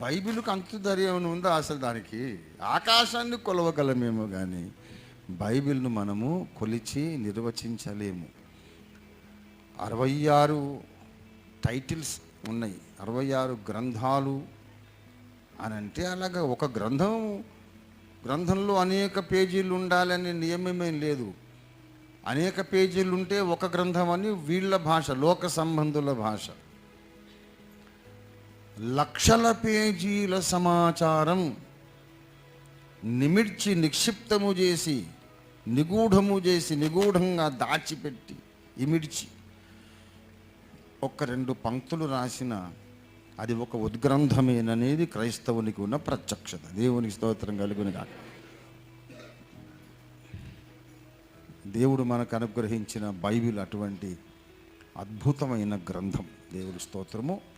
బైబిల్కి అంతు ధైర్యం ఉందా అసలు దానికి? ఆకాశాన్ని కొలవగలమేమో కానీ బైబిల్ను మనము కొలిచి నిర్వచించలేము. అరవై ఆరు టైటిల్స్ ఉన్నాయి. అరవై ఆరు గ్రంథాలు అని అంటే అలాగా ఒక గ్రంథం గ్రంథంలో అనేక పేజీలు ఉండాలనే నియమమేం లేదు. అనేక పేజీలు ఉంటే ఒక గ్రంథం అని వీళ్ళ భాష లోక సంబంధుల భాష. లక్షల పేజీల సమాచారం నిమిడ్చి నిక్షిప్తము చేసి నిగూఢము చేసి నిగూఢంగా దాచిపెట్టి ఇమిడ్చి. ఒక రెండు పంక్తులు రాసిన అది ఒక ఉద్గ్రంథమేననేది క్రైస్తవునికి ఉన్న ప్రత్యక్షత. దేవునికి స్తోత్రం కలుగుని కాక దేవుడు మనకు అనుగ్రహించిన బైబిల్ అటువంటి అద్భుతమైన గ్రంథం. దేవుడి స్తోత్రము.